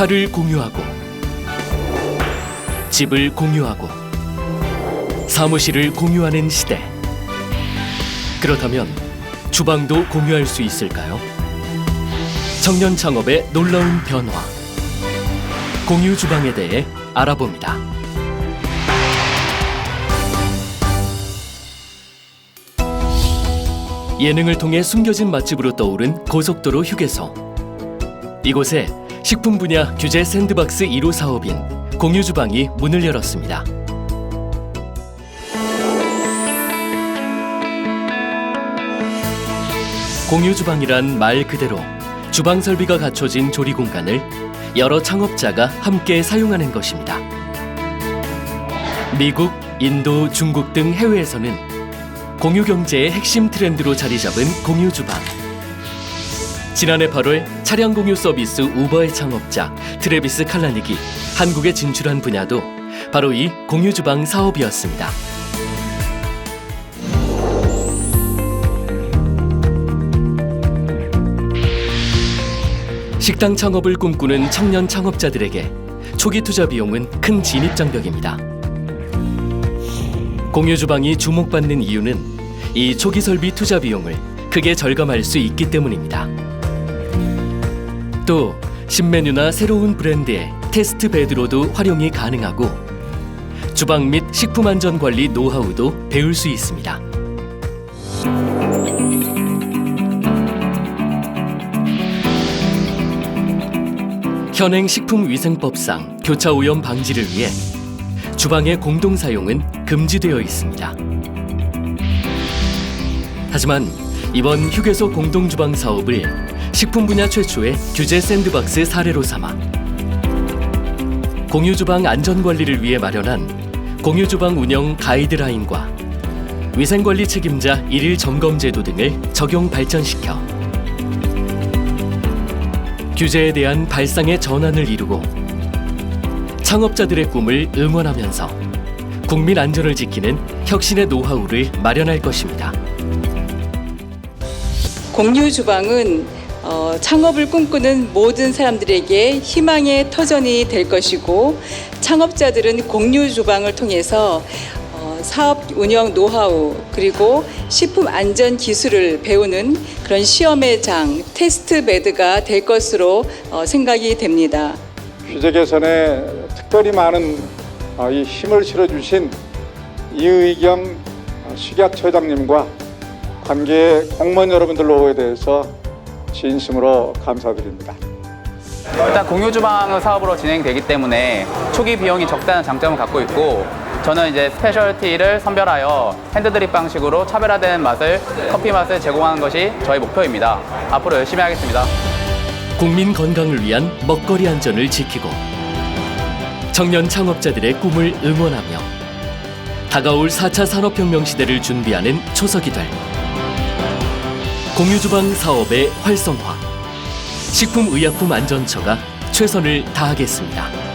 차를 공유하고 집을 공유하고 사무실을 공유하는 시대. 그렇다면 주방도 공유할 수 있을까요? 청년 창업의 놀라운 변화. 공유 주방에 대해 알아봅니다. 예능을 통해 숨겨진 맛집으로 떠오른 고속도로 휴게소. 이곳에 식품 분야 규제 샌드박스 1호 사업인 공유 주방이 문을 열었습니다. 공유 주방이란 말 그대로 주방 설비가 갖춰진 조리 공간을 여러 창업자가 함께 사용하는 것입니다. 미국, 인도, 중국 등 해외에서는 공유 경제의 핵심 트렌드로 자리 잡은 공유 주방. 지난해 8월 차량 공유 서비스 우버의 창업자 트레비스 칼라닉이 한국에 진출한 분야도 바로 이 공유 주방 사업이었습니다. 식당 창업을 꿈꾸는 청년 창업자들에게 초기 투자 비용은 큰 진입 장벽입니다. 공유 주방이 주목받는 이유는 이 초기 설비 투자 비용을 크게 절감할 수 있기 때문입니다. 또 신메뉴나 새로운 브랜드의 테스트 베드로도 활용이 가능하고 주방 및 식품 안전 관리 노하우도 배울 수 있습니다. 현행 식품위생법상 교차 오염 방지를 위해 주방의 공동 사용은 금지되어 있습니다. 하지만 이번 휴게소 공동 주방 사업을 식품 분야 최초의 규제 샌드박스 사례로 삼아 공유 주방 안전 관리를 위해 마련한 공유 주방 운영 가이드라인과 위생 관리 책임자 일일 점검 제도 등을 적용 발전시켜 규제에 대한 발상의 전환을 이루고 창업자들의 꿈을 응원하면서 국민 안전을 지키는 혁신의 노하우를 마련할 것입니다. 공유 주방은 어, 창업을 꿈꾸는 모든 사람들에게 희망의 터전이 될 것이고 창업자들은 공유 주방을 통해서 어, 사업 운영 노하우 그리고 식품 안전 기술을 배우는 그런 시험의 장 테스트 베드가 될 것으로 어, 생각이 됩니다. 규제 개선에 특별히 많은 어, 이 힘을 실어주신 이의경 어, 식약처장님과 관계 공무원 여러분들로에 대해서 진심으로 감사드립니다. 일단 공유 주방 사업으로 진행되기 때문에 초기 비용이 적다는 장점을 갖고 있고 저는 이제 스페셜티를 선별하여 핸드드립 방식으로 차별화된 맛을 커피 맛을 제공하는 것이 저희 목표입니다. 앞으로 열심히 하겠습니다. 국민 건강을 위한 먹거리 안전을 지키고 청년 창업자들의 꿈을 응원하며 다가올 4차 산업혁명 시대를 준비하는 초석이 될 공유주방 사업의 활성화 식품의약품안전처가 최선을 다하겠습니다.